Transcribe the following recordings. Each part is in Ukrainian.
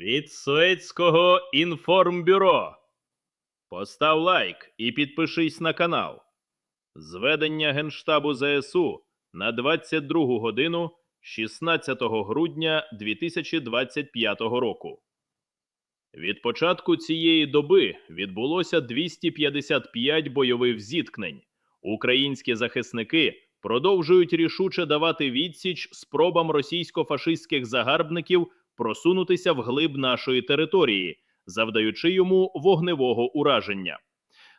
від Суецького інформбюро. Постав лайк і підпишись на канал. Зведення Генштабу ЗСУ на 22 годину 16 грудня 2025 року. Від початку цієї доби відбулося 255 бойових зіткнень. Українські захисники продовжують рішуче давати відсіч спробам російсько-фашистських загарбників просунутися вглиб нашої території, завдаючи йому вогневого ураження.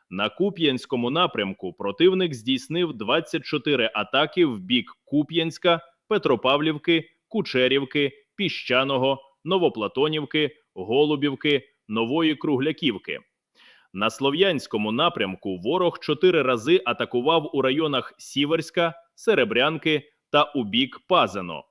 На Куп'янському напрямку противник здійснив 24 атаки в бік Куп'янська, Петропавлівки, Кучерівки, Піщаного, Новоплатонівки, Голубівки, Нової Кругляківки. На Слов'янському напрямку ворог чотири рази атакував у районах Сіверська, Серебрянки та у бік Пазино.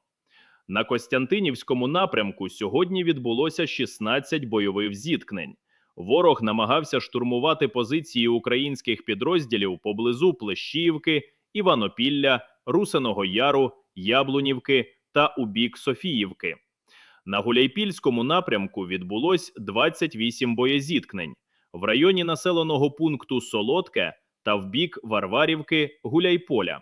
На Костянтинівському напрямку сьогодні відбулося 16 бойових зіткнень. Ворог намагався штурмувати позиції українських підрозділів поблизу Плещіївки, Іванопілля, Русиного Яру, Яблунівки та у бік Софіївки. На Гуляйпільському напрямку відбулось 28 боєзіткнень в районі населеного пункту Солодке та в бік Варварівки Гуляйполя.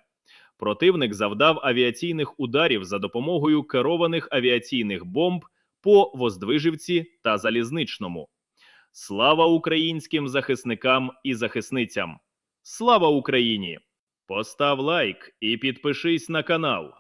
Противник завдав авіаційних ударів за допомогою керованих авіаційних бомб по Воздвижівці та Залізничному. Слава українським захисникам і захисницям! Слава Україні! Постав лайк і підпишись на канал.